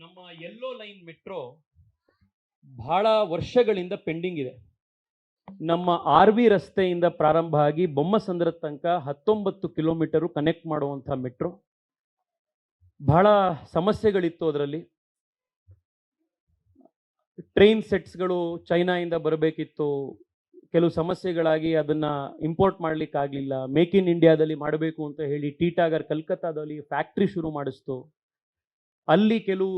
ನಮ್ಮ yellow line metro ಬಹಳ ವರ್ಷಗಳಿಂದ ಪೆಂಡಿಂಗ್ ಇದೆ. ನಮ್ಮ ಆರ್ ವಿ ರಸ್ತೆಯಿಂದ ಪ್ರಾರಂಭ ಆಗಿ ಬೊಮ್ಮಸಂದ್ರ ತನಕ ಹತ್ತೊಂಬತ್ತು ಕಿಲೋಮೀಟರು ಕನೆಕ್ಟ್ ಮಾಡುವಂಥ ಮೆಟ್ರೋ ಬಹಳ ಸಮಸ್ಯೆಗಳಿತ್ತು ಅದರಲ್ಲಿ. ಟ್ರೈನ್ ಸೆಟ್ಸ್ಗಳು ಚೈನಾಯಿಂದ ಬರಬೇಕಿತ್ತು. ಕೆಲವು ಸಮಸ್ಯೆಗಳಾಗಿ ಅದನ್ನ ಇಂಪೋರ್ಟ್ ಮಾಡ್ಲಿಕ್ಕೆ ಆಗಲಿಲ್ಲ ಮೇಕ್ ಇನ್ ಇಂಡಿಯಾದಲ್ಲಿ ಮಾಡಬೇಕು ಅಂತ ಹೇಳಿ ಟೀಟಾಗರ್ ಕಲ್ಕತ್ತಾದಲ್ಲಿ ಫ್ಯಾಕ್ಟ್ರಿ ಶುರು ಮಾಡಿಸ್ತು. ಅಲ್ಲಿ ಕೆಲವು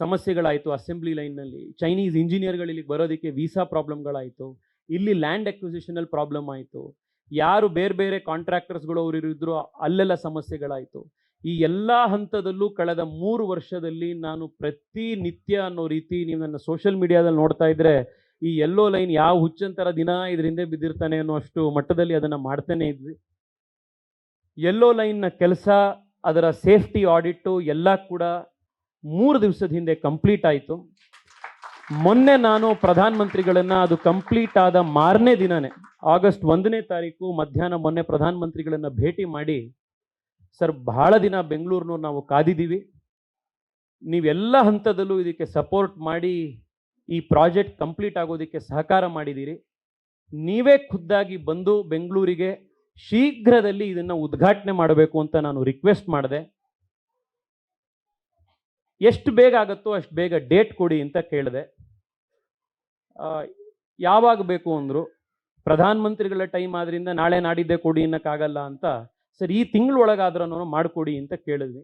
ಸಮಸ್ಯೆಗಳಾಯಿತು ಅಸೆಂಬ್ಲಿ ಲೈನ್ನಲ್ಲಿ. ಚೈನೀಸ್ ಇಂಜಿನಿಯರ್ಗಳು ಇಲ್ಲಿಗೆ ಬರೋದಕ್ಕೆ ವೀಸಾ ಪ್ರಾಬ್ಲಮ್ಗಳಾಯಿತು. ಇಲ್ಲಿ ಲ್ಯಾಂಡ್ ಅಕ್ವಿಸಿಷನಲ್ಲಿ ಪ್ರಾಬ್ಲಮ್ ಆಯಿತು. ಯಾರು ಬೇರೆ ಬೇರೆ ಕಾಂಟ್ರಾಕ್ಟರ್ಸ್ಗಳು ಅವರು ಇದ್ರು ಅಲ್ಲೆಲ್ಲ ಸಮಸ್ಯೆಗಳಾಯಿತು. ಈ ಎಲ್ಲ ಹಂತದಲ್ಲೂ ಕಳೆದ ಮೂರು ವರ್ಷದಲ್ಲಿ ನಾನು ಪ್ರತಿನಿತ್ಯ ಅನ್ನೋ ರೀತಿ ನೀವು ನನ್ನ ಸೋಷಿಯಲ್ ಮೀಡಿಯಾದಲ್ಲಿ ನೋಡ್ತಾ ಇದ್ರೆ ಈ ಎಲ್ಲೋ ಲೈನ್ ಯಾವ ಹುಚ್ಚಂತರ ದಿನ ಇದರಿಂದ ಬಿದ್ದಿರ್ತಾನೆ ಅನ್ನೋ ಅಷ್ಟು ಮಟ್ಟದಲ್ಲಿ ಅದನ್ನು ಮಾಡ್ತಾನೆ ಇದ್ವಿ. ಎಲ್ಲೋ ಲೈನ್ನ ಕೆಲಸ, ಅದರ ಸೇಫ್ಟಿ ಆಡಿಟ್ಟು ಎಲ್ಲ ಕೂಡ ಮೂರು ದಿವಸದ ಹಿಂದೆ ಕಂಪ್ಲೀಟ್ ಆಯಿತು. ಮೊನ್ನೆ ನಾನು ಪ್ರಧಾನಮಂತ್ರಿಗಳನ್ನ ಅದು ಕಂಪ್ಲೀಟ್ ಆದ ಮಾರನೇ ದಿನನೇ, ಆಗಸ್ಟ್ ಒಂದನೇ ತಾರೀಕು ಮಧ್ಯಾಹ್ನ ಮೊನ್ನೆ ಪ್ರಧಾನಮಂತ್ರಿಗಳನ್ನ ಭೇಟಿ ಮಾಡಿ, ಸರ್, ಬಹಳ ದಿನ ಬೆಂಗಳೂರಿನವ್ರು ನಾವು ಕಾದಿದ್ದೀವಿ. ನೀವೆಲ್ಲ ಹಂತದಲ್ಲೂ ಇದಕ್ಕೆ ಸಪೋರ್ಟ್ ಮಾಡಿ, ಈ ಪ್ರಾಜೆಕ್ಟ್ ಕಂಪ್ಲೀಟ್ ಆಗೋದಕ್ಕೆ ಸಹಕಾರ ಮಾಡಿದ್ದೀರಿ. ನೀವೇ ಖುದ್ದಾಗಿ ಬಂದು ಬೆಂಗಳೂರಿಗೆ ಶೀಘ್ರದಲ್ಲಿ ಇದನ್ನು ಉದ್ಘಾಟನೆ ಮಾಡಬೇಕು ಅಂತ ನಾನು ರಿಕ್ವೆಸ್ಟ್ ಮಾಡಿದೆ. ಎಷ್ಟು ಬೇಗ ಆಗುತ್ತೋ ಅಷ್ಟು ಬೇಗ ಡೇಟ್ ಕೊಡಿ ಅಂತ ಕೇಳಿದೆ. ಯಾವಾಗ ಬೇಕು ಅಂದರು, ಪ್ರಧಾನಮಂತ್ರಿಗಳ ಟೈಮ್ ಆದ್ರಿಂದ ನಾಳೆ ನಾಡಿದ್ದೆ ಕೊಡಿ ಅನ್ನೋಕ್ಕಾಗಲ್ಲ ಅಂತ ಸರ್, ಈ ತಿಂಗಳೊಳಗಾದ್ರೂ ಮಾಡಿಕೊಡಿ ಅಂತ ಕೇಳಿದ್ವಿ.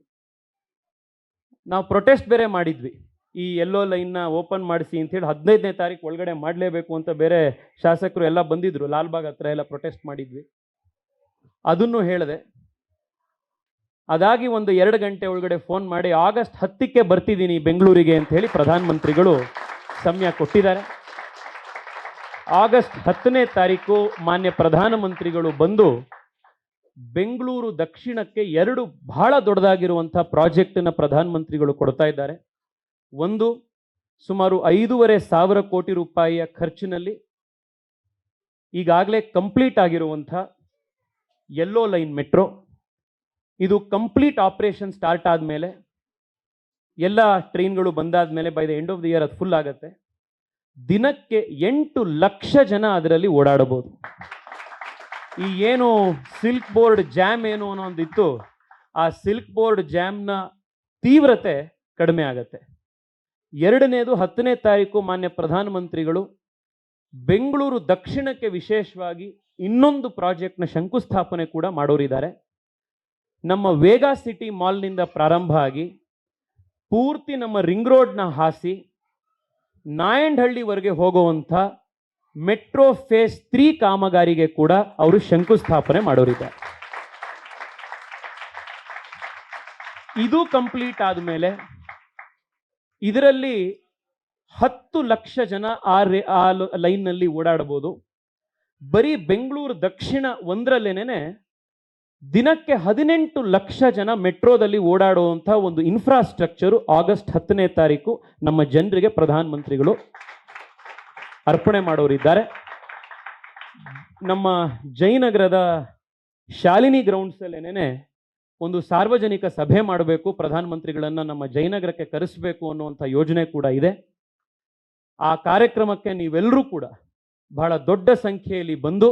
ನಾವು ಪ್ರೊಟೆಸ್ಟ್ ಬೇರೆ ಮಾಡಿದ್ವಿ. ಈ ಎಲ್ಲೋ ಲೈನ್ನ ಓಪನ್ ಮಾಡಿಸಿ ಅಂತೇಳಿ ಹದಿನೈದನೇ ತಾರೀಕು ಒಳಗಡೆ ಮಾಡಲೇಬೇಕು ಅಂತ ಬೇರೆ ಶಾಸಕರು ಎಲ್ಲ ಬಂದಿದ್ರು. ಲಾಲ್ಬಾಗ್ ಹತ್ರ ಎಲ್ಲ ಪ್ರೊಟೆಸ್ಟ್ ಮಾಡಿದ್ವಿ. ಅದನ್ನು ಹೇಳಿದೆ. ಅದಾಗಿ ಒಂದು ಎರಡು ಗಂಟೆ ಒಳಗಡೆ ಫೋನ್ ಮಾಡಿ, ಆಗಸ್ಟ್ ಹತ್ತಕ್ಕೆ ಬರ್ತಿದ್ದೀನಿ ಬೆಂಗಳೂರಿಗೆ ಅಂತ ಹೇಳಿ ಪ್ರಧಾನಮಂತ್ರಿಗಳು ಸಮಯ ಕೊಟ್ಟಿದ್ದಾರೆ. ಆಗಸ್ಟ್ ಹತ್ತನೇ ತಾರೀಕು ಮಾನ್ಯ ಪ್ರಧಾನಮಂತ್ರಿಗಳು ಬಂದು ಬೆಂಗಳೂರು ದಕ್ಷಿಣಕ್ಕೆ ಎರಡು ಬಹಳ ದೊಡ್ಡದಾಗಿರುವಂಥ ಪ್ರಾಜೆಕ್ಟನ್ನು ಪ್ರಧಾನಮಂತ್ರಿಗಳು ಕೊಡ್ತಾ ಇದ್ದಾರೆ. ಒಂದು, ಸುಮಾರು ಐದೂವರೆ ಸಾವಿರ ಕೋಟಿ ರೂಪಾಯಿಯ ಖರ್ಚಿನಲ್ಲಿ ಈಗಾಗಲೇ ಕಂಪ್ಲೀಟ್ ಆಗಿರುವಂಥ ಯೆಲ್ಲೋ ಲೈನ್ ಮೆಟ್ರೋ ಇದು ಕಂಪ್ಲೀಟ್ ಆಪರೇಷನ್ ಸ್ಟಾರ್ಟ್ ಆದಮೇಲೆ ಎಲ್ಲ ಟ್ರೈನ್ಗಳು ಬಂದಾದ ಮೇಲೆ by the end of the year ಅದು ಫುಲ್ ಆಗುತ್ತೆ. ದಿನಕ್ಕೆ ಎಂಟು ಲಕ್ಷ ಜನ ಅದರಲ್ಲಿ ಓಡಾಡಬಹುದು ಈ ಏನು ಸಿಲ್ಕ್ ಬೋರ್ಡ್ ಜಾಮ್ ಏನು ಅನ್ನೋ ಒಂದಿತ್ತು ಆ ಸಿಲ್ಕ್ ಬೋರ್ಡ್ ಜಾಮ್ನ ತೀವ್ರತೆ ಕಡಿಮೆ ಆಗತ್ತೆ. ಎರಡನೇದು, ಹತ್ತನೇ ತಾರೀಕು ಮಾನ್ಯ ಪ್ರಧಾನಮಂತ್ರಿಗಳು ಬೆಂಗಳೂರು ದಕ್ಷಿಣಕ್ಕೆ ವಿಶೇಷವಾಗಿ ಇನ್ನೊಂದು ಪ್ರಾಜೆಕ್ಟ್ನ ಶಂಕುಸ್ಥಾಪನೆ ಕೂಡ ಮಾಡೋರಿದ್ದಾರೆ. ನಮ್ಮ ವೇಗಾ ಸಿಟಿ ಮಾಲ್ನಿಂದ ಪ್ರಾರಂಭ ಆಗಿ ಪೂರ್ತಿ ನಮ್ಮ ರಿಂಗ್ ರೋಡ್ನ ಹಾಸಿ ನಾಯಂಡಹಳ್ಳಿವರೆಗೆ ಹೋಗುವಂಥ ಮೆಟ್ರೋ ಫೇಸ್ ತ್ರೀ ಕಾಮಗಾರಿಗೆ ಕೂಡ ಅವರು ಶಂಕುಸ್ಥಾಪನೆ ಮಾಡೋರಿದ್ದಾರೆ ಇದು ಕಂಪ್ಲೀಟ್ ಆದಮೇಲೆ ಇದರಲ್ಲಿ ಹತ್ತು ಲಕ್ಷ ಜನ ಆ ರೇ ಆ ಲೈನ್ನಲ್ಲಿ ಓಡಾಡಬಹುದು ಬರೀ ಬೆಂಗಳೂರು ದಕ್ಷಿಣ ಒಂದರಲ್ಲೇನೆ ದಿನಕ್ಕೆ ಹದಿನೆಂಟು ಲಕ್ಷ ಜನ ಮೆಟ್ರೋದಲ್ಲಿ ಓಡಾಡುವಂಥ ಒಂದು ಇನ್ಫ್ರಾಸ್ಟ್ರಕ್ಚರು ಆಗಸ್ಟ್ ಹತ್ತನೇ ತಾರೀಕು ನಮ್ಮ ಜನರಿಗೆ ಪ್ರಧಾನಮಂತ್ರಿಗಳು ಅರ್ಪಣೆ ಮಾಡೋರಿದ್ದಾರೆ. ನಮ್ಮ ಜಯನಗರದ ಶಾಲಿನಿ ಗ್ರೌಂಡ್ಸಲ್ಲೇನೆ ಒಂದು ಸಾರ್ವಜನಿಕ ಸಭೆ ಮಾಡಬೇಕು, ಪ್ರಧಾನಮಂತ್ರಿಗಳನ್ನು ನಮ್ಮ ಜಯನಗರಕ್ಕೆ ಕರೆಸಬೇಕು ಅನ್ನುವಂಥ ಯೋಜನೆ ಕೂಡ ಇದೆ. ಆ ಕಾರ್ಯಕ್ರಮಕ್ಕೆ ನೀವೆಲ್ಲರೂ ಕೂಡ ಬಹಳ ದೊಡ್ಡ ಸಂಖ್ಯೆಯಲ್ಲಿ ಬಂದು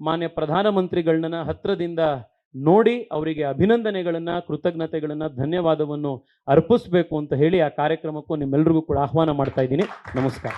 ಮಾನ್ಯ ಪ್ರಧಾನಮಂತ್ರಿಗಳನ್ನ ಹತ್ರದಿಂದ ನೋಡಿ ಅವರಿಗೆ ಅಭಿನಂದನೆಗಳನ್ನು, ಕೃತಜ್ಞತೆಗಳನ್ನು, ಧನ್ಯವಾದವನ್ನು ಅರ್ಪಿಸಬೇಕು ಅಂತ ಹೇಳಿ ಆ ಕಾರ್ಯಕ್ರಮಕ್ಕೂ ನಿಮ್ಮೆಲ್ಲರಿಗೂ ಕೂಡ ಆಹ್ವಾನ ಮಾಡ್ತಾ ಇದ್ದೀನಿ. ನಮಸ್ಕಾರ.